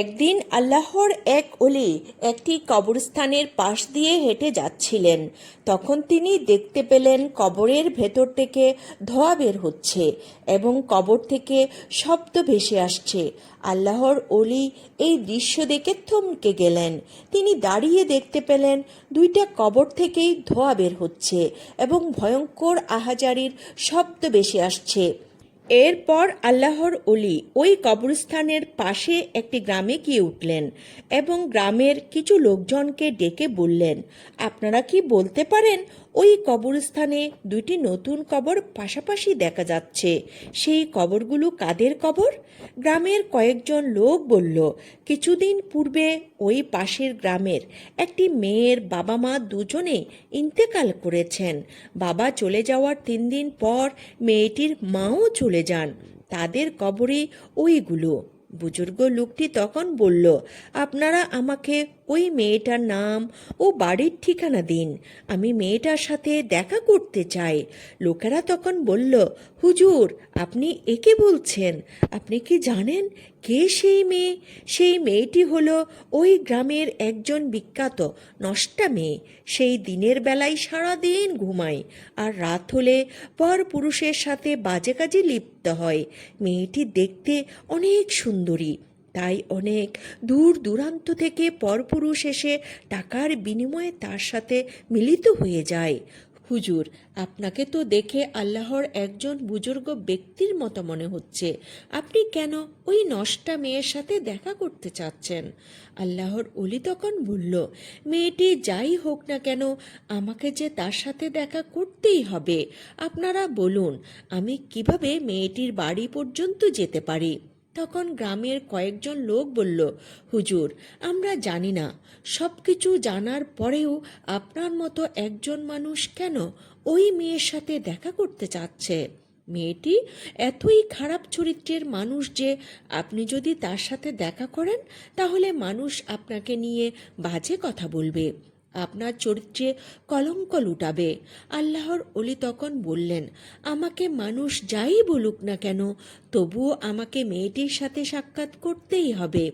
একদিন আল্লাহর এক অলি একটি কবরস্থানের পাশ দিয়ে হেঁটে যাচ্ছিলেন। তখন তিনি দেখতে পেলেন কবরের ভেতর থেকে ধোঁয়া বের হচ্ছে এবং কবর থেকে শব্দ ভেসে আসছে। আল্লাহর অলি এই দৃশ্য দেখে থমকে গেলেন। তিনি দাঁড়িয়ে দেখতে পেলেন দুইটা কবর থেকেই ধোঁয়া বের হচ্ছে এবং ভয়ঙ্কর আহাজারির শব্দ ভেসে আসছে। এরপর আল্লাহর অলি ওই কবরস্থানের পাশে একটি গ্রামে গিয়ে উঠলেন এবং গ্রামের কিছু লোকজনকে ডেকে বললেন, আপনারা কি বলতে পারেন ওই কবরস্থানে দুইটি নতুন কবর পাশাপাশি দেখা যাচ্ছে। সেই কবরগুলো কাদের কবর? গ্রামের কয়েকজন লোক বলল, কিছুদিন পূর্বে ওই পাশের গ্রামের একটি মেয়ের বাবা মা দুজনে ইন্তেকাল করেছেন। বাবা চলে যাওয়ার তিন দিন পর মেয়েটির মাও চলে যান। তাদের কবরে ওইগুলো। বুজুর্গ লোকটি তখন বলল, আপনারা আমাকে ওই মেয়েটার নাম ও বাড়ির ঠিকানা দিন। আমি মেয়েটার সাথে দেখা করতে চাই। লোকেরা তখন বলল, হুজুর, আপনি একে বলছেন? আপনি কি জানেন কে সেই মেয়ে? সেই মেয়েটি হলো ওই গ্রামের একজন বিখ্যাত, নষ্টা মেয়ে। সেই দিনের বেলায় সারাদিন ঘুমায় আর রাত হলে পর পুরুষের সাথে বাজে কাজে লিপ্ত হয়। মেয়েটি দেখতে অনেক সুন্দরী। তাই অনেক দূর দূরান্ত থেকে পরপুরুষ এসে টাকার বিনিময়ে তার সাথে মিলিত হয়ে যায়। হুজুর, আপনাকে তো দেখে আল্লাহর একজন বুজুর্গ ব্যক্তির মতো মনে হচ্ছে। আপনি কেন ওই নষ্টা মেয়ের সাথে দেখা করতে চাচ্ছেন? আল্লাহর অলি তখন বলল, মেয়েটি যাই হোক না কেন, আমাকে যে তার সাথে দেখা করতেই হবে। আপনারা বলুন, আমি কীভাবে মেয়েটির বাড়ি পর্যন্ত যেতে পারি? তখন গ্রামের কয়েকজন লোক বলল, হুজুর, আমরা জানি না। সব কিছু জানার পরেও আপনার মতো একজন মানুষ কেন ওই মেয়ের সাথে দেখা করতে চাচ্ছে? মেয়েটি এতই খারাপ চরিত্রের মানুষ যে আপনি যদি তার সাথে দেখা করেন, তাহলে মানুষ আপনাকে নিয়ে বাজে কথা বলবে। আপনার চরিত্রে কলঙ্ক লুটাবে। আল্লাহর অলি তখন বললেন, আমাকে মানুষ যাই বলুক না কেন, তবুও আমাকে মেয়েটির সাথে সাক্ষাৎ করতেই হবে।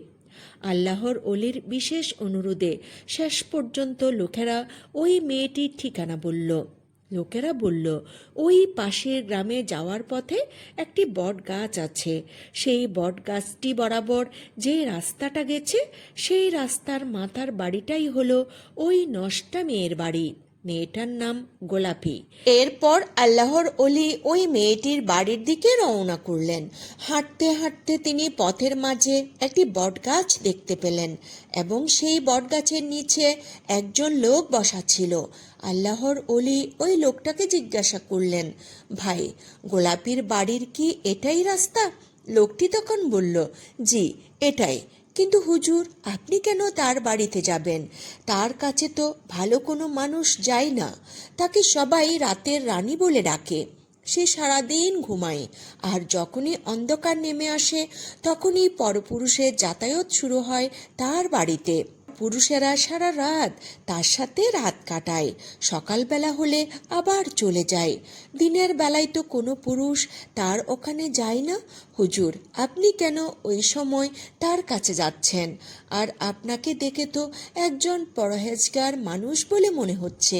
আল্লাহর অলির বিশেষ অনুরোধে শেষ পর্যন্ত লোকেরা ওই মেয়েটির ঠিকানা বলল। লোকেরা বলল, ওই পাশের গ্রামে যাওয়ার পথে একটি বট গাছ আছে। সেই বট গাছটি বরাবর যে রাস্তাটা গেছে, সেই রাস্তার মাথার বাড়িটাই হলো ওই নষ্টা মেয়ের বাড়ি। মেয়েটার নাম গোলাপি। এরপর আল্লাহর অলি ওই মেয়েটির বাড়ির দিকে রওনা করলেন। হাঁটতে হাঁটতে তিনি পথের মাঝে একটি বটগাছ দেখতে পেলেন এবং সেই বটগাছের নিচে একজন লোক বসা ছিল। আল্লাহর অলি ওই লোকটাকে জিজ্ঞাসা করলেন, ভাই, গোলাপির বাড়ির কি এটাই রাস্তা? লোকটি তখন বলল, জি, এটাই। কিন্তু হুজুর, আপনি কেন তার বাড়িতে যাবেন? তার কাছে তো ভালো কোনো মানুষ যায় না। তাকে সবাই রাতের রানী বলে ডাকে। সে সারাদিন ঘুমায়। আর যখনই অন্ধকার নেমে আসে, তখনই পরপুরুষের যাতায়াত শুরু হয় তার বাড়িতে। পুরুষেরা সারা রাত তার সাথে রাত কাটায়। সকালবেলা হলে আবার চলে যায়। দিনের বেলায় তো কোনো পুরুষ তার ওখানে যায় না। হুজুর, আপনি কেন ওই সময় তার কাছে যাচ্ছেন? আর আপনাকে দেখে তো একজন পরহেজগার মানুষ বলে মনে হচ্ছে।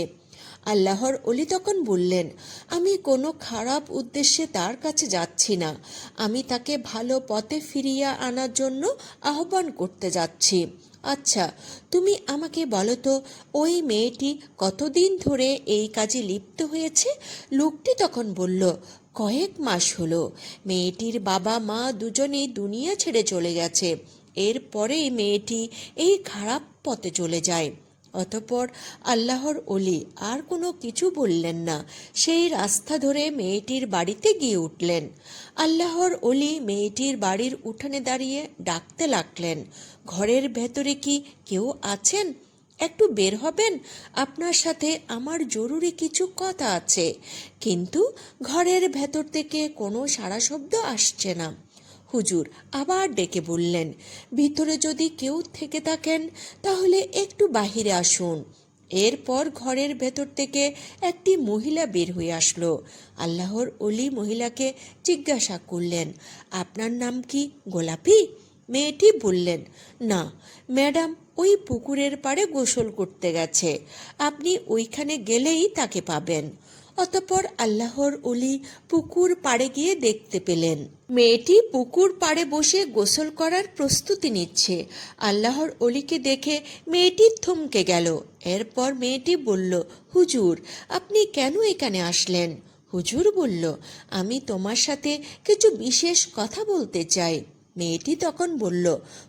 আল্লাহর অলি তখন বললেন, আমি কোনো খারাপ উদ্দেশ্যে তার কাছে যাচ্ছি না। আমি তাকে ভালো পথে ফিরিয়ে আনার জন্য আহ্বান করতে যাচ্ছি। আচ্ছা তুমি আমাকে বলো তো, ওই মেয়েটি কতদিন ধরে এই কাজে লিপ্ত হয়েছে? লোকটি তখন বলল, কয়েক মাস হলো। মেয়েটির বাবা মা দুজনেই দুনিয়া ছেড়ে চলে গেছে। এরপরেই মেয়েটি এই খারাপ পথে চলে যায়। অতপর আল্লাহর অলি আর কোনো কিছু বললেন না। সেই রাস্তা ধরে মেয়েটির বাড়িতে গিয়ে উঠলেন। আল্লাহর অলি মেয়েটির বাড়ির উঠানে দাঁড়িয়ে ডাকতে লাগলেন, ঘরের ভেতরে কি কেউ আছেন? একটু বের হবেন? আপনার সাথে আমার জরুরি কিছু কথা আছে। কিন্তু ঘরের ভেতর থেকে কোনো সারা শব্দ আসছে না। হুজুর আবার ডেকে বললেন, ভিতরে যদি কেউ থেকে থাকেন, তাহলে একটু বাহিরে আসুন। এরপর ঘরের ভেতর থেকে একটি মহিলা বের হয়ে আসলো। আল্লাহর অলি মহিলাকে জিজ্ঞাসা করলেন, আপনার নাম কি গোলাপি? মেয়েটি বললেন, না, ম্যাডাম ওই পুকুরের পাড়ে গোসল করতে গেছে। আপনি ওইখানে গেলেই তাকে পাবেন। অতপর আল্লাহর অলি পুকুর পাড়ে গিয়ে দেখতে পেলেন। মেয়েটি পুকুর পাড়ে বসে গোসল করার প্রস্তুতি নিচ্ছে। আল্লাহর অলিকে দেখে মেয়েটি থমকে গেল। এরপর মেয়েটি বলল, হুজুর, আপনি কেন এখানে আসলেন? হুজুর বলল, আমি তোমার সাথে কিছু বিশেষ কথা বলতে চাই। মেয়েটি তখন বলল,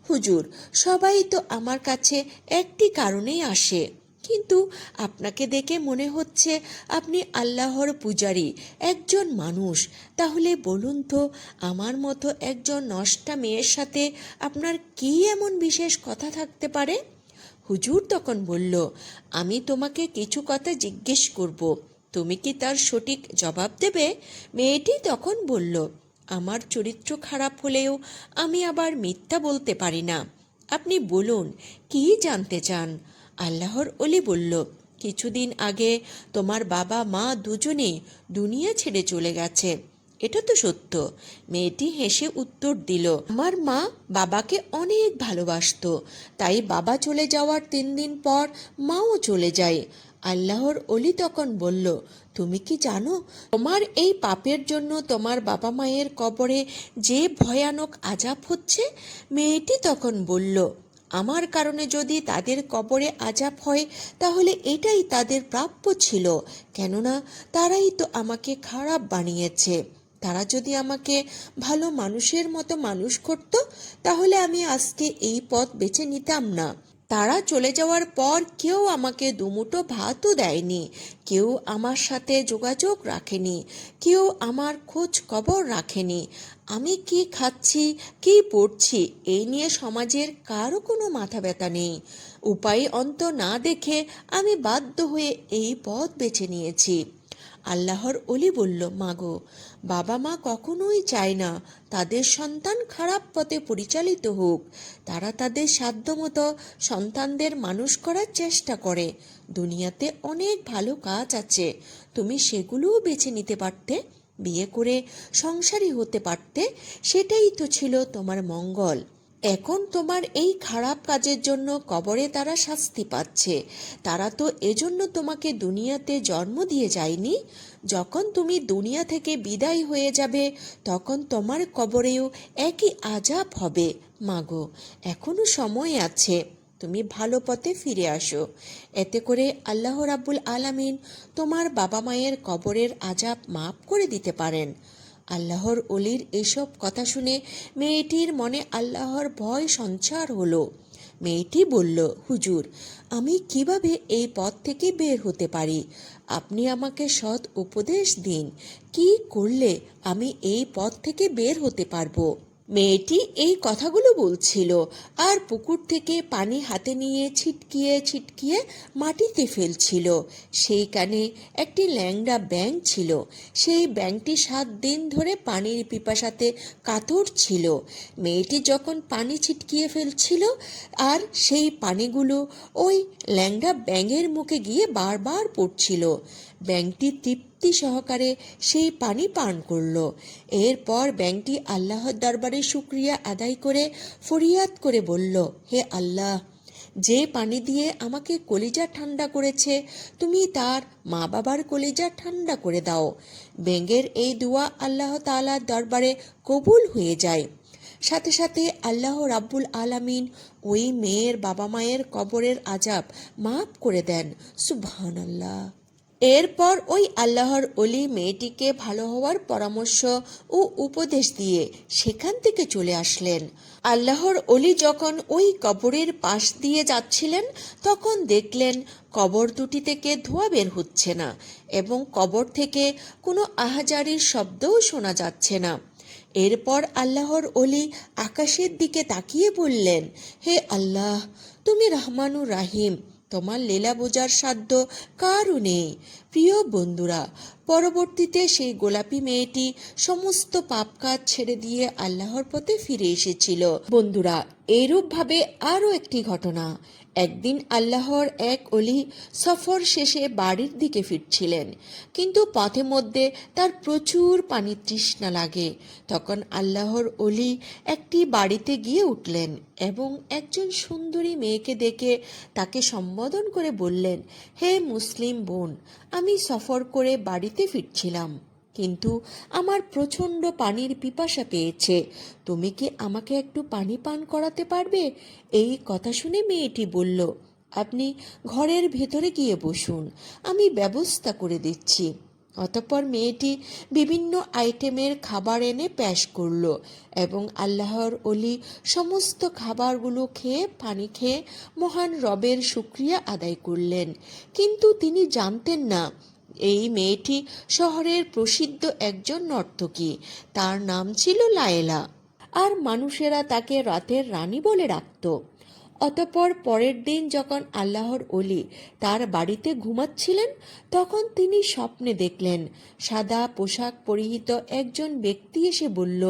হুজুর, সবাই তো আমার কাছে একটি কারণেই আসে। কিন্তু আপনাকে দেখে মনে হচ্ছে আপনি আল্লাহর পূজারী, একজন মানুষ। তাহলে বলুন তো, আমার মতো একজন নষ্টা মেয়ের সাথে আপনার কী এমন বিশেষ কথা থাকতে পারে? হুজুর তখন বলল, আমি তোমাকে কিছু কথা জিজ্ঞেস করব। তুমি কি তার সঠিক জবাব দেবে? মেয়েটি তখন বলল, আমার চরিত্র খারাপ হলেও আমি আবার মিথ্যা বলতে পারি না। আপনি বলুন, কি জানতে চান? আল্লাহর অলি বলল, কিছুদিন আগে তোমার বাবা মা দুজনে দুনিয়া ছেড়ে চলে গেছে। এটা তো সত্য। মেয়েটি হেসে উত্তর দিল, আমার মা বাবাকে অনেক ভালোবাসতো। তাই বাবা চলে যাওয়ার তিন দিন পর মাও চলে যায়। আল্লাহর অলি তখন বলল, তুমি কি জানো, তোমার এই পাপের জন্য তোমার বাবা মায়ের কবরে যে ভয়ানক আজাব হচ্ছে? মেয়েটি তখন বলল আমার কারণে যদি তাদের কবরে আজাব হয়, তাহলে এটাই তাদের প্রাপ্য ছিল। কেননা তারাই তো আমাকে খারাপ বানিয়েছে। তারা যদি আমাকে ভালো মানুষের মতো মানুষ করত, তাহলে আমি আজকে এই পথ বেছে নিতাম না। তারা চলে যাওয়ার পর কেউ আমাকে দুমুটো ভাতও দেয়নি, কেউ আমার সাথে যোগাযোগ রাখেনি, কেউ আমার খোঁজ খবর রাখেনি। আমি কি খাচ্ছি, কি পড়ছি, এই নিয়ে সমাজের কারও কোনো মাথা ব্যথা নেই। উপায় অন্ত না দেখে আমি বাধ্য হয়ে এই পথ বেছে নিয়েছি। আল্লাহর অলি বলল, মাগো, বাবা মা কখনোই চায় না তাদের সন্তান খারাপ পথে পরিচালিত হোক। তারা তাদের সাধ্যমতো সন্তানদের মানুষ করার চেষ্টা করে। দুনিয়াতে অনেক ভালো কাজ আছে। তুমি সেগুলোও বেছে নিতে পারতে। বিয়ে করে সংসারী হতে পারতে, সেটাই তো ছিল তোমার মঙ্গল। এখন তোমার এই খারাপ কাজের জন্য কবরে তারা শাস্তি পাচ্ছে। তারা তো এজন্য তোমাকে দুনিয়াতে জন্ম দিয়ে যায়নি। যখন তুমি দুনিয়া থেকে বিদায় হয়ে যাবে, তখন তোমার কবরেও একই আজাব হবে। মাগো, এখনও সময় আছে। তুমি ভালো পথে ফিরে আসো। এতে করে আল্লাহ রাব্বুল আলামিন তোমার বাবা মায়ের কবরের আজাব মাফ করে দিতে পারেন। আল্লাহর অলির এসব কথা শুনে মেয়েটির মনে আল্লাহর ভয় সঞ্চার হলো। মেয়েটি বলল, হুজুর, আমি কীভাবে এই পথ থেকে বের হতে পারি? আপনি আমাকে সৎ উপদেশ দিন। কি করলে আমি এই পথ থেকে বের হতে পারব? মেয়েটি এই কথাগুলো বলছিল আর পুকুর থেকে পানি হাতে নিয়ে ছিটকিয়ে ছিটকিয়ে মাটিতে ফেলছিল। সেইখানে একটি ল্যাংড়া ব্যাঙ ছিল। সেই ব্যাঙটি সাত দিন ধরে পানির পিপাসাতে কাতর ছিল। মেয়েটি যখন পানি ছিটকিয়ে ফেলছিল আর সেই পানিগুলো ওই ল্যাংড়া ব্যাঙের মুখে গিয়ে বারবার পড়ছিল। ব্যাঙটি তৃপ্তি সহকারে সেই পানি পান করল। এরপর ব্যাঙটি আল্লাহর দরবারে শুক্রিয়া আদায় করে ফরিয়াদ করে বলল, হে আল্লাহ, যে পানি দিয়ে আমাকে কলিজা ঠান্ডা করেছে, তুমি তার মা বাবার কলিজা ঠান্ডা করে দাও। ব্যাঙের এই দোয়া আল্লাহ তাআলার দরবারে কবুল হয়ে যায়। সাথে সাথে আল্লাহ রাব্বুল আলামিন ওই মেয়ের বাবা মায়ের কবরের আজাব মাফ করে দেন। সুবহানাল্লাহ। এরপর ওই আল্লাহর অলি মেয়েটিকে ভালো হওয়ার পরামর্শ ও উপদেশ দিয়ে সেখান থেকে চলে আসলেন। আল্লাহর অলি যখন ওই কবরের পাশ দিয়ে যাচ্ছিলেন, তখন দেখলেন কবর দুটি থেকে ধোঁয়া বের হচ্ছে না এবং কবর থেকে কোনো আহাজারির শব্দও শোনা যাচ্ছে না। এরপর আল্লাহর অলি আকাশের দিকে তাকিয়ে বললেন, হে আল্লাহ, তুমি রহমানুর রাহিম তোমার লীলা বোঝার সাধ্য কারও নেই। প্রিয় বন্ধুরা, পরবর্তীতে সেই গোলাপি মেয়েটি সমস্ত পাপ কাজ ছেড়ে দিয়ে আল্লাহর পথে ফিরে এসেছিল। বন্ধুরা, এইরূপভাবে আরও একটি ঘটনা। একদিন আল্লাহর এক অলি সফর শেষে বাড়ির দিকে ফিরছিলেন, কিন্তু পথে মধ্যে তার প্রচুর পানি তৃষ্ণা লাগে। তখন আল্লাহর অলি একটি বাড়িতে গিয়ে উঠলেন এবং একজন সুন্দরী মেয়েকে দেখে তাকে সম্বোধন করে বললেন, হে মুসলিম বোন আমি সফর করে বাড়িতে ফিরছিলাম, কিন্তু আমার প্রচণ্ড পানির পিপাসা পেয়েছে। তুমি কি আমাকে একটু পানি পান করাতে পারবে? এই কথা শুনে মেয়েটি বলল, আপনি ঘরের ভেতরে গিয়ে বসুন, আমি ব্যবস্থা করে দিচ্ছি। অতঃপর মেয়েটি বিভিন্ন আইটেমের খাবার এনে প্যাশ করল এবং আল্লাহর অলি সমস্ত খাবারগুলো খেয়ে, পানি খেয়ে মহান রবের শুক্রিয়া আদায় করলেন। কিন্তু তিনি জানতেন না, এই মেয়েটি শহরের প্রসিদ্ধ একজন নর্তকী, তার নাম ছিল লায়লা। আর মানুষেরা তাকে রাতের রানী বলে ডাকত অতঃপর পরের দিন যখন আল্লাহর অলি তার বাড়িতে ঘুমাচ্ছিলেন, তখন তিনি স্বপ্নে দেখলেন, সাদা পোশাক পরিহিত একজন ব্যক্তি এসে বলল,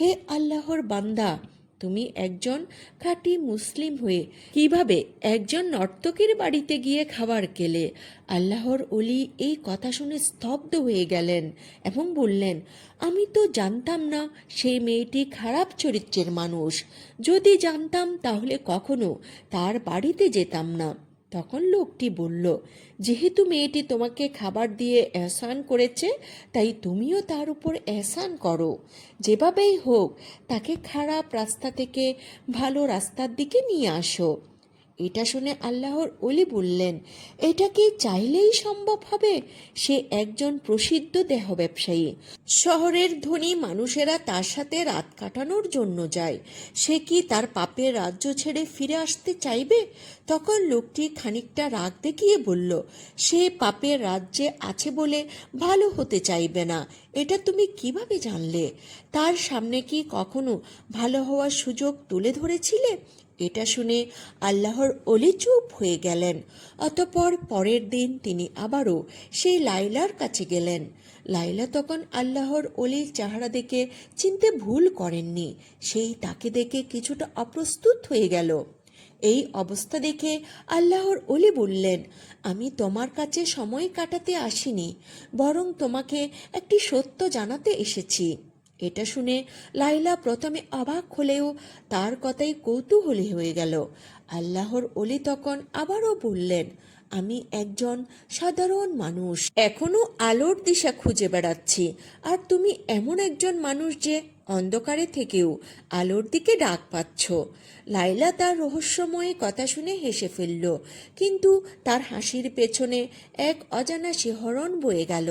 হে আল্লাহর বান্দা তুমি একজন খাঁটি মুসলিম হয়ে কীভাবে একজন নর্তকীর বাড়িতে গিয়ে খাবার কেলে? আল্লাহর অলি এই কথা শুনে স্তব্ধ হয়ে গেলেন এবং বললেন, আমি তো জানতাম না সেই মেয়েটি খারাপ চরিত্রের মানুষ। যদি জানতাম তাহলে কখনো তার বাড়িতে যেতাম না। তখন লোকটি বলল, যেহেতু মেয়েটি তোমাকে খাবার দিয়ে এহসান করেছে, তাই তুমিও তার উপর এহসান করো। যেভাবেই হোক, তাকে খারাপ রাস্তা থেকে ভালো রাস্তার দিকে নিয়ে আসো। এটা শুনে আল্লাহর অলি বললেন, এটা কি চাইলেই সম্ভব হবে? সে একজন প্রসিদ্ধ দেহ ব্যবসায়ী শহরের ধনী মানুষেরা তার সাথে রাত কাটানোর জন্য যায়। সে কি তার পাপের রাজ্য ছেড়ে ফিরে আসতে চাইবে? তখন লোকটি খানিকটা রাগ দেখিয়ে বলল, সে পাপের রাজ্যে আছে বলে ভালো হতে চাইবে না। এটা তুমি কীভাবে জানলে? তার সামনে কি কখনো ভালো হওয়ার সুযোগ তুলে ধরেছিলে? এটা শুনে আল্লাহর অলি চুপ হয়ে গেলেন। অতপর পরের দিন তিনি আবারও সেই লাইলার কাছে গেলেন। লাইলা তখন আল্লাহর অলির চেহারা দেখে চিনতে ভুল করেননি। সেই তাকে দেখে কিছুটা অপ্রস্তুত হয়ে গেল। এই অবস্থা দেখে আল্লাহর অলি বললেন, আমি তোমার কাছে সময় কাটাতে আসিনি, বরং তোমাকে একটি সত্য জানাতে এসেছি। এটা শুনে লাইলা প্রথমে অবাক হলেও তার কথাই কৌতূহলী হয়ে গেল। আল্লাহর অলি তখন আবারও বললেন, আমি একজন সাধারণ মানুষ। এখনও আলোর দিশা খুঁজে বেড়াচ্ছি। আর তুমি এমন একজন মানুষ যে অন্ধকারে থেকেও আলোর দিকে ডাক পাচ্ছ। লাইলা তার রহস্যময় কথা শুনে হেসে ফেলল, কিন্তু তার হাসির পেছনে এক অজানা শিহরণ বয়ে গেল।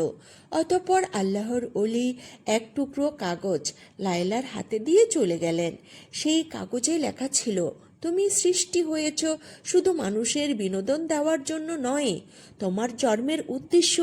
অতপর আল্লাহর অলি এক টুকরো কাগজ লাইলার হাতে দিয়ে চলে গেলেন। সেই কাগজে লেখা ছিল, তুমি সৃষ্টি হয়েছ শুধু মানুষের বিনোদন দেওয়ার জন্য নয়, তোমার জন্মের উদ্দেশ্য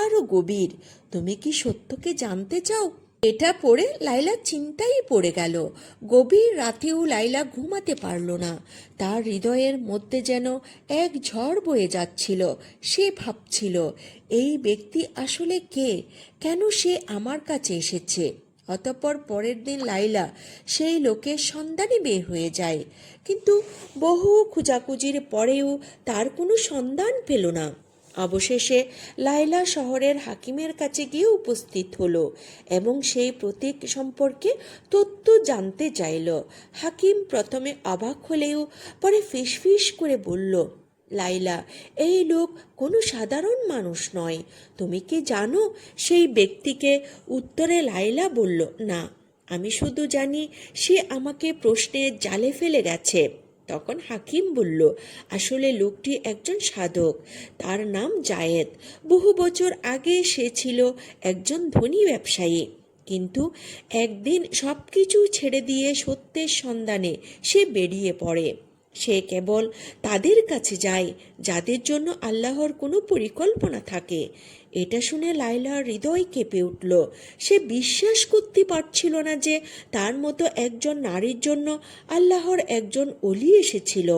আরও গভীর। তুমি কি সত্যকে জানতে চাও? এটা পড়ে লাইলা চিন্তাই পড়ে গেল। গভীর রাতেও লাইলা ঘুমাতে পারল না। তার হৃদয়ের মধ্যে যেন এক ঝড় বয়ে যাচ্ছিল, সে ভাবছিল, এই ব্যক্তি আসলে কে? কেন সে আমার কাছে এসেছে? অতঃপর পরের দিন লাইলা সেই লোকের সন্ধানে বের হয়ে যায়। কিন্তু বহু খোঁজাখুঁজির পরেও তার কোনো সন্ধান পেল না। অবশেষে লাইলা শহরের হাকিমের কাছে গিয়ে উপস্থিত হলো এবং সেই প্রতীক সম্পর্কে তথ্য জানতে চাইল। হাকিম প্রথমে অবাক হলেও পরে ফিসফিস করে বলল লাইলা এই লোক কোনো সাধারণ মানুষ নয়। তুমি কি জানো? সেই ব্যক্তিকে উত্তরে লাইলা বলল, না, আমি শুধু জানি সে আমাকে প্রশ্নের জালে ফেলে গেছে। তখন হাকিম বলল, আসলে লোকটি একজন সাধক। তার নাম জায়েদ। বহু বছর আগে সে ছিল একজন ধনী ব্যবসায়ী। কিন্তু একদিন সব কিছু ছেড়ে দিয়ে সত্যের সন্ধানে সে বেরিয়ে পড়ে। সে কেবল তাদের কাছে যায়, যাদের জন্য আল্লাহর কোনো পরিকল্পনা থাকে। এটা শুনে লাইলার হৃদয় কেঁপে উঠল। সে বিশ্বাস করতে পারছিল না যে তার মতো একজন নারীর জন্য আল্লাহর একজন অলি এসেছিল।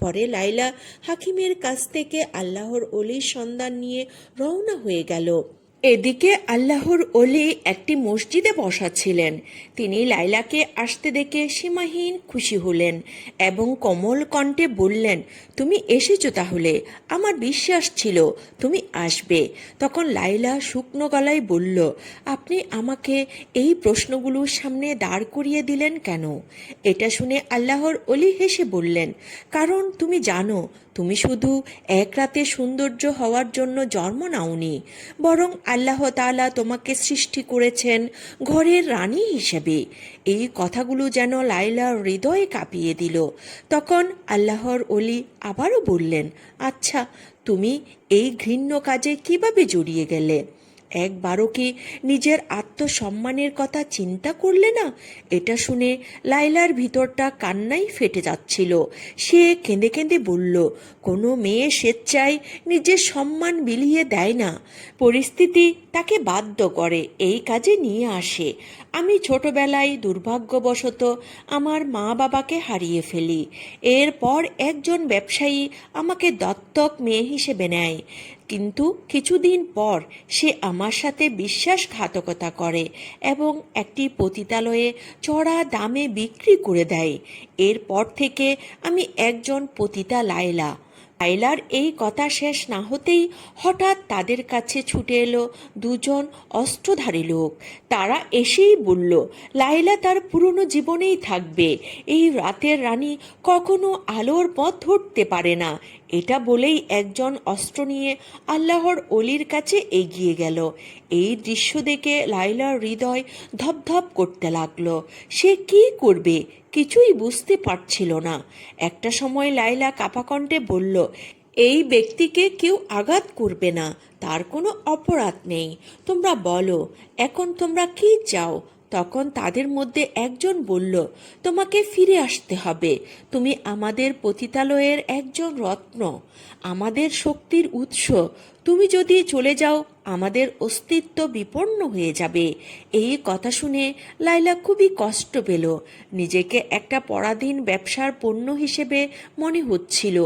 পরে লাইলা হাকিমের কাছ থেকে আল্লাহর অলির সন্ধান নিয়ে রওনা হয়ে গেল। এদিকে আল্লাহর অলি একটি মসজিদে বসা ছিলেন তিনি লাইলাকে আসতে দেখে সীমাহীন খুশি হলেন এবং কোমল কণ্ঠে বললেন, তুমি এসেছ তাহলে, আমার বিশ্বাস ছিল তুমি আসবে। তখন লাইলা শুকনো গলায় বলল, আপনি আমাকে এই প্রশ্নগুলোর সামনে দাঁড় করিয়ে দিলেন কেন? এটা শুনে আল্লাহর অলি হেসে বললেন, কারণ তুমি জানো তুমি শুধু এক রাতে সৌন্দর্য হওয়ার জন্য জন্ম নাওনি, বরং আল্লাহ তালা তোমাকে সৃষ্টি করেছেন ঘরের রানী হিসেবে। এই কথাগুলো যেন লাইলার হৃদয়ে কাঁপিয়ে দিল। তখন আল্লাহর অলি আবারও বললেন আচ্ছা তুমি এই ঘৃণ্য কাজে কীভাবে জড়িয়ে গেলে? একবারও কি নিজের আত্মসম্মানের কথা চিন্তা করলে না? এটা শুনে লাইলার ভিতরটা কান্নাই ফেটে যাচ্ছিল। সে কেঁদে কেঁদে বলল, কোনো মেয়ে স্বেচ্ছায় নিজের সম্মান বিলিয়ে দেয় না। পরিস্থিতি তাকে বাধ্য করে, এই কাজে নিয়ে আসে। আমি ছোটবেলায় দুর্ভাগ্যবশত আমার মা বাবাকে হারিয়ে ফেলি। এরপর একজন ব্যবসায়ী আমাকে দত্তক মেয়ে হিসেবে নেয়। কিন্তু কিছুদিন পর সে আমার সাথে বিশ্বাসঘাতকতা করে এবং একটি পতিতালয়ে চড়া দামে বিক্রি করে দেয়। এরপর থেকে আমি একজন পতিতা লায়লা। লাইলার এই কথা শেষ না হতেই হঠাৎ তাদের কাছে ছুটে এলো দুজন অস্ত্রধারী লোক। তারা এসেই বলল লাইলা তার পুরনো জীবনেই থাকবে। এই রাতের রানী কখনো আলোর পথ ধরতে পারে না। এটা বলেই একজন অস্ত্র নিয়ে আল্লাহর অলির কাছে এগিয়ে গেল। এই দৃশ্য দেখে লাইলার হৃদয় ধপধপ করতে লাগল। সে কি করবে? কিছুই বুঝতে পারছিল না। একটা সময় লাইলা কাপাকণ্ঠে বলল, এই ব্যক্তিকে কেউ আঘাত করবে না, তার কোনো অপরাধ নেই। তোমরা বলো, এখন তোমরা কি চাও? তখন তাদের মধ্যে একজন বলল, তোমাকে ফিরে আসতে হবে। তুমি আমাদের পতিতালয়ের একজন রত্ন। আমাদের শক্তির উৎস। তুমি যদি চলে যাও আমাদের অস্তিত্ব বিপন্ন হয়ে যাবে। এই কথা শুনে লাইলা খুবই কষ্ট পেল। নিজেকে একটা পরাধীন ব্যবসার পণ্য হিসেবে মনে হচ্ছিল।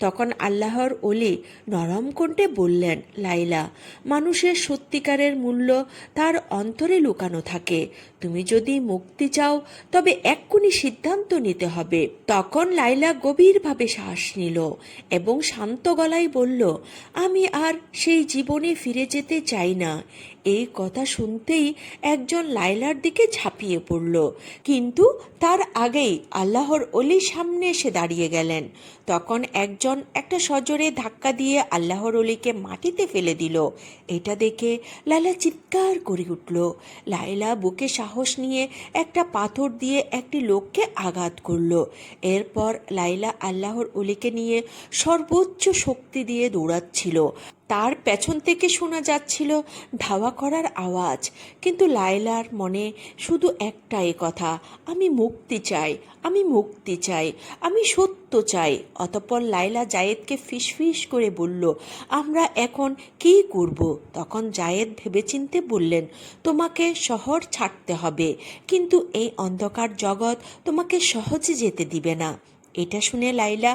তখন আল্লাহর অলি নরম কণ্ঠে বললেন লাইলা মানুষের সত্যিকারের মূল্য তার অন্তরে লুকানো থাকে। তুমি যদি মুক্তি চাও, তবে এক্ষুনি সিদ্ধান্ত নিতে হবে। তখন লাইলা গভীরভাবে শ্বাস নিল এবং শান্ত গলায় বলল, আমি আর সেই জীবনে ফিরে যেতে চাই না। এই কথা শুনতেই একজন লাইলার দিকে ঝাঁপিয়ে পড়ল। কিন্তু তার আগেই আল্লাহর অলি সামনে এসে দাঁড়িয়ে গেলেন। তখন একজন একটা সজোরে ধাক্কা দিয়ে আল্লাহর অলিকে মাটিতে ফেলে দিল। এটা দেখে লাইলা চিৎকার করে উঠল। লাইলা বুকে সাহস নিয়ে একটা পাথর দিয়ে একটি লোককে আঘাত করল। এরপর লাইলা আল্লাহর অলিকে নিয়ে সর্বোচ্চ শক্তি দিয়ে দৌড়াচ্ছিল। তার পেছন থেকে শোনা যাচ্ছিল ধাওয়া করার আওয়াজ। কিন্তু লায়লার মনে শুধু একটাই কথা, আমি মুক্তি চাই, আমি মুক্তি চাই, আমি সত্য চাই। অতঃপর লায়লা জায়েদকে ফিসফিস করে বলল, আমরা এখন কি করব? তখন জায়েদ ভেবেচিন্তে বললেন, তোমাকে শহর ছাড়তে হবে, কিন্তু এই অন্ধকার জগৎ তোমাকে সহজে যেতে দিবে না। এটা শুনে লাইলা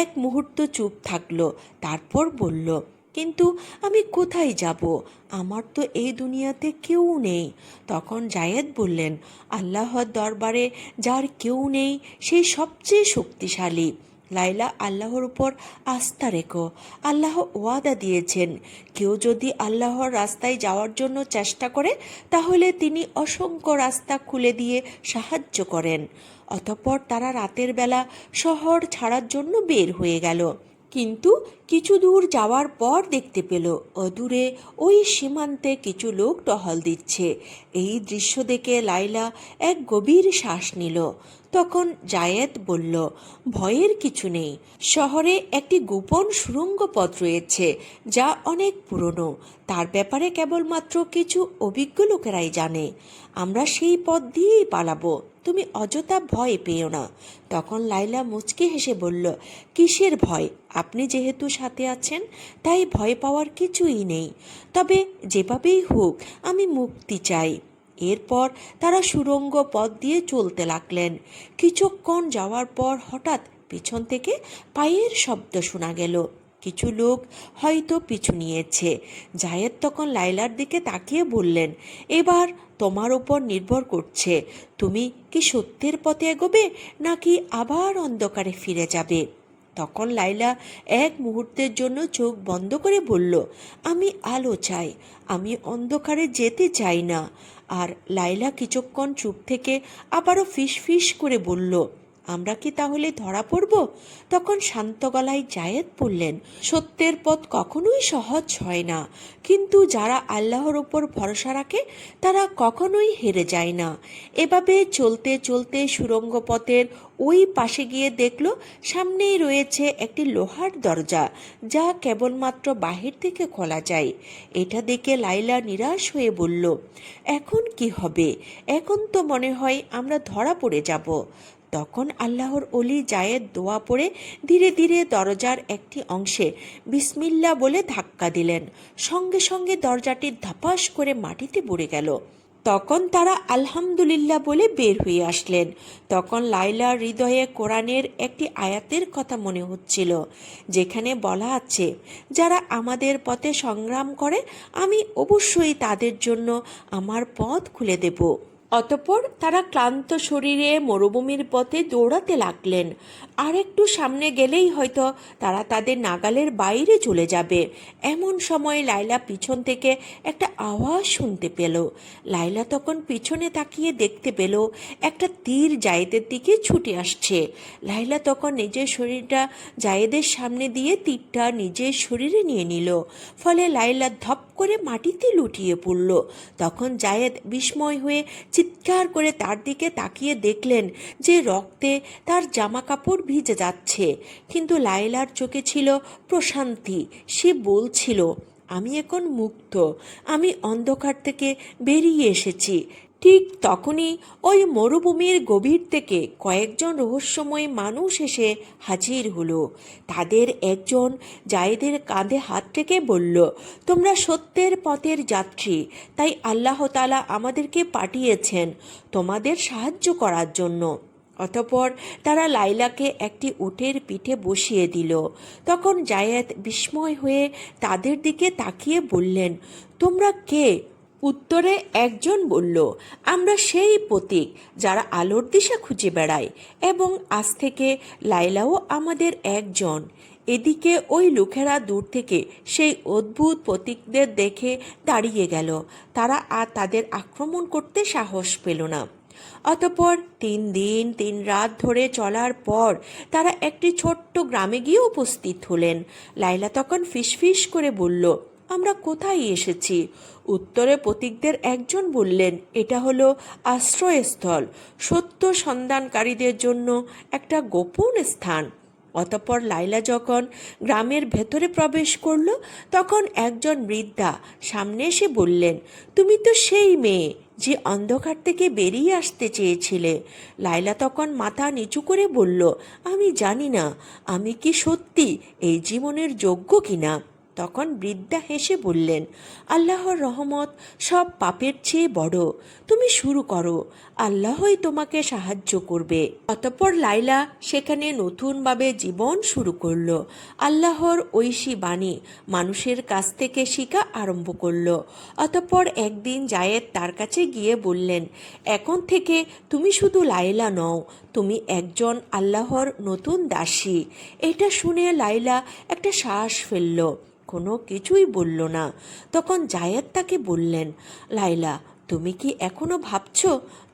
এক মুহূর্ত চুপ থাকল, তারপর বলল কিন্তু আমি কোথায় যাব? আমার তো এই দুনিয়াতে কেউ নেই। তখন জায়েদ বললেন, আল্লাহর দরবারে যার কেউ নেই সেই সবচেয়ে শক্তিশালী। লাইলা, আল্লাহর উপর আস্থা রেখো। আল্লাহ ওয়াদা দিয়েছেন, কেউ যদি আল্লাহর রাস্তায় যাওয়ার জন্য চেষ্টা করে, তাহলে তিনি অসংখ্য রাস্তা খুলে দিয়ে সাহায্য করেন। অতঃপর তারা রাতের বেলা শহর ছাড়ার জন্য বের হয়ে গেল। কিন্তু কিছু দূর যাওয়ার পর দেখতে পেল, অদূরে ওই সীমান্তে কিছু লোক টহল দিচ্ছে। এই দৃশ্য দেখে লাইলা এক গভীর শ্বাস নিল। তখন জায়েদ বলল, ভয়ের কিছু নেই। শহরে একটি গোপন সুড়ঙ্গ পথ রয়েছে, যা অনেক পুরনো। তার ব্যাপারে কেবলমাত্র কিছু অভিজ্ঞ লোকেরাই জানে। আমরা সেই পথ দিয়েই পালাবো। তুমি অযথা ভয় পেও না। তখন লাইলা মুচকি হেসে বলল, কিসের ভয়? আপনি যেহেতু সাথে আছেন, তাই ভয় পাওয়ার কিছুই নেই। তবে যেভাবেই হোক, আমি মুক্তি চাই। এরপর তারা সুরঙ্গ পথ দিয়ে চলতে লাগলেন। কিছুক্ষণ যাওয়ার পর হঠাৎ পিছন থেকে পায়ের শব্দ শোনা গেল। কিছু লোক হয়তো পিছু নিয়েছে। জায়েদ তখন লাইলার দিকে তাকিয়ে বললেন, এবার তোমার উপর নির্ভর করছে। তুমি কি সত্যের পথে এগোবে, নাকি আবার অন্ধকারে ফিরে যাবে? তখন লাইলা এক মুহূর্তের জন্য চোখ বন্ধ করে বলল, আমি আলো চাই, আমি অন্ধকারে যেতে চাই না। আর লাইলা কিছুক্ষণ চুপ থেকে আবারও ফিস ফিস করে বলল আমরা কি তাহলে ধরা পড়ব? তখন শান্ত গলায় জায়েদ বললেন, সত্যের পথ কখনোই সহজ হয় না। কিন্তু যারা আল্লাহর ওপর ভরসা রাখে, তারা কখনোই হেরে যায় না। এভাবে চলতে চলতে সুরঙ্গ পথের ওই পাশে গিয়ে দেখল, সামনেই রয়েছে একটি লোহার দরজা, যা কেবলমাত্র বাহির থেকে খোলা যায়। এটা দেখে লাইলা নিরাশ হয়ে বলল, এখন কি হবে? এখন তো মনে হয় আমরা ধরা পড়ে যাব। তখন আল্লাহর অলি জায়েদ দোয়া পড়ে ধীরে ধীরে দরজার একটি অংশে বিসমিল্লা বলে ধাক্কা দিলেন। সঙ্গে সঙ্গে দরজাটি ধাপাস করে মাটিতে পড়ে গেল। তখন তারা আলহামদুলিল্লাহ বলে বের হয়ে আসলেন। তখন লাইলার হৃদয়ে কোরআনের একটি আয়াতের কথা মনে হচ্ছিল, যেখানে বলা আছে, যারা আমাদের পথে সংগ্রাম করে, আমি অবশ্যই তাদের জন্য আমার পথ খুলে দেব। অতপর তারা ক্লান্ত শরীরে মরুভূমির পথে দৌড়াতে লাগলেন। আর একটু সামনে গেলেই হয়তো তারা তাদের নাগালের বাইরে চলে যাবে। এমন সময় লাইলা পিছন থেকে একটা আওয়াজ শুনতে পেল। লাইলা তখন পিছনে তাকিয়ে দেখতে পেল, একটা তীর জায়েদের দিকে ছুটে আসছে। লাইলা তখন নিজের শরীরটা জায়েদের সামনে দিয়ে তীরটা নিজের শরীরে নিয়ে নিল, ফলে লাইলা ধপ করে মাটিতে লুটিয়ে পড়ল। তখন জায়েদ বিস্ময় হয়ে চিৎকার করে তার দিকে তাকিয়ে দেখলেন যে রক্তে তার জামা কাপড় ভিজে যাচ্ছে। কিন্তু লাইলার চোখে ছিল প্রশান্তি। সে বলছিল, আমি এখন মুক্ত। আমি অন্ধকার থেকে বেরিয়ে এসেছি। ঠিক তখনই ওই মরুভূমির গভীর থেকে কয়েকজন রহস্যময় মানুষ এসে হাজির হলো। তাদের একজন জায়েদের কাঁধে হাত রেখে বলল, তোমরা সত্যের পথের যাত্রী। তাই আল্লাহ তালা আমাদেরকে পাঠিয়েছেন তোমাদের সাহায্য করার জন্য। অতপর তারা লাইলাকে একটি উটের পিঠে বসিয়ে দিল। তখন জায়েদ বিস্ময় হয়ে তাদের দিকে তাকিয়ে বললেন, তোমরা কে? উত্তরে একজন বলল, আমরা সেই প্রতীক যারা আলোর দিশা খুঁজে বেড়ায় এবং আজ থেকে লাইলাও আমাদের একজন। এদিকে ওই লোকেরা দূর থেকে সেই অদ্ভুত প্রতীকদের দেখে দাঁড়িয়ে গেল। তারা আর তাদের আক্রমণ করতে সাহস পেল না। অতপর তিন দিন, তিন রাত ধরে চলার পর তারা একটি ছোট্ট গ্রামে গিয়ে উপস্থিত হলেন। লাইলা তখন ফিসফিস করে বলল, আমরা কোথায় এসেছি? উত্তরে প্রতীকদের একজন বললেন, এটা হলো আশ্রয়স্থল, সত্য সন্ধানকারীদের জন্য একটা গোপন স্থান। অতঃপর লাইলা যখন গ্রামের ভেতরে প্রবেশ করল, তখন একজন বৃদ্ধা সামনে এসে বললেন, তুমি তো সেই মেয়ে যে অন্ধকার থেকে বেরিয়ে আসতে চেয়েছিলে। লাইলা তখন মাথা নিচু করে বলল, আমি জানি না, আমি কি সত্যি এই জীবনের যোগ্য কিনা? তখন বৃদ্ধা হেসে বললেন, আল্লাহর রহমত সব পাপের চেয়ে বড়। তুমি শুরু করো। আল্লাহই তোমাকে সাহায্য করবে। অতঃপর লাইলা সেখানে নতুনভাবে জীবন শুরু করল। আল্লাহর ঐশী বাণী মানুষের কাছ থেকে শিখা আরম্ভ করল। অতঃপর একদিন জায়েদ তার কাছে গিয়ে বললেন, এখন থেকে তুমি শুধু লাইলা নও তুমি একজন আল্লাহর নতুন দাসী। এটা শুনে লাইলা একটা শ্বাস ফেলল। কোনো কিছুই বলল না। তখন জায়েদ তাকে বললেন লাইলা তুমি কি এখনও ভাবছ?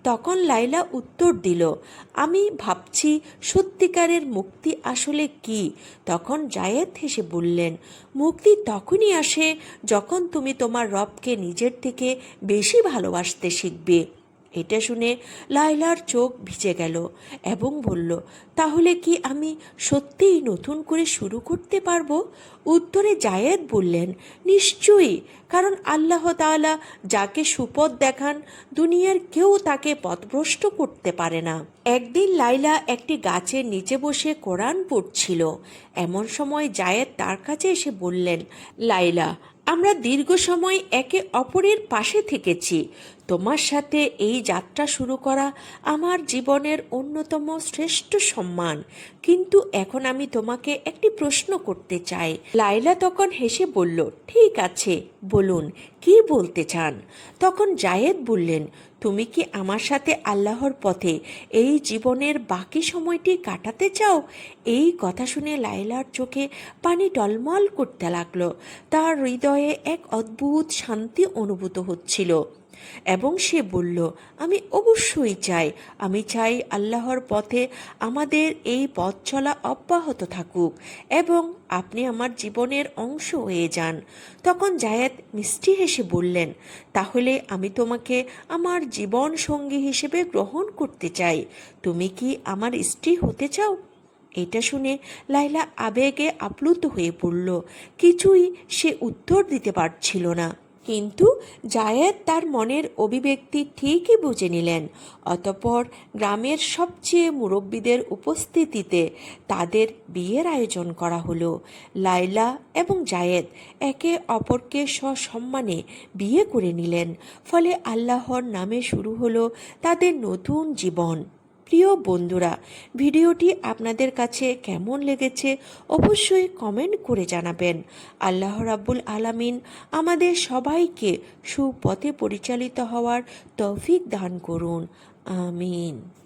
তখন লাইলা উত্তর দিল, আমি ভাবছি সত্যিকারের মুক্তি আসলে কি? তখন জায়েদ হেসে বললেন, মুক্তি তখনই আসে যখন তুমি তোমার রবকে নিজের থেকে বেশি ভালোবাসতে শিখবে। এটা শুনে লাইলার চোখ ভিজে গেল এবং বলল, তাহলে কি আমি সত্যিই নতুন করে শুরু করতে পারব? উত্তরে জায়েদ বললেন, নিশ্চয়ই, কারণ আল্লাহ তাআলা যাকে সুপথ দেখান, দুনিয়ার কেউ তাকে পথভ্রষ্ট করতে পারে না। একদিন লাইলা একটি গাছের নিচে বসে কোরআন পড়ছিল। এমন সময় জায়েদ তার কাছে এসে বললেন লাইলা আমরা দীর্ঘ সময় একে অপরের পাশে থেকেছি। তোমার সাথে এই যাত্রা শুরু করা আমার জীবনের অন্যতম শ্রেষ্ঠ সম্মান। কিন্তু এখন আমি তোমাকে একটি প্রশ্ন করতে চাই। লাইলা তখন হেসে বলল, ঠিক আছে, বলুন, কি বলতে চান? তখন জায়েদ বললেন তুমি কি আমার সাথে আল্লাহর পথে এই জীবনের বাকি সময়টি কাটাতে চাও? এই কথা শুনে লাইলার চোখে পানি টলমল করতে লাগল। তার হৃদয়ে এক অদ্ভুত শান্তি অনুভূত হচ্ছিল। এবং সে বলল, আমি অবশ্যই চাই। আমি চাই আল্লাহর পথে আমাদের এই পথ চলা অব্যাহত থাকুক এবং আপনি আমার জীবনের অংশ হয়ে যান। তখন জায়েদ মিষ্টি হেসে বললেন, তাহলে আমি তোমাকে আমার জীবন সঙ্গী হিসেবে গ্রহণ করতে চাই। তুমি কি আমার স্ত্রী হতে চাও? এটা শুনে লাইলা আবেগে আপ্লুত হয়ে পড়ল। কিছুই সে উত্তর দিতে পারছিল না। কিন্তু জায়েদ তার মনের অভিব্যক্তি ঠিকই বুঝে নিলেন। অতপর গ্রামের সবচেয়ে মুরব্বীদের উপস্থিতিতে তাদের বিয়ের আয়োজন করা হলো। লাইলা এবং জায়েদ একে অপরকে সসম্মানে বিয়ে করে নিলেন। ফলে আল্লাহর নামে শুরু হলো তাদের নতুন জীবন। প্রিয় বন্ধুরা, ভিডিওটি আপনাদের কাছে কেমন লেগেছে অবশ্যই কমেন্ট করে জানাবেন। আল্লাহ রাব্বুল আলামিন আমাদের সবাইকে সুপথে পরিচালিত হওয়ার তৌফিক দান করুন। আমিন।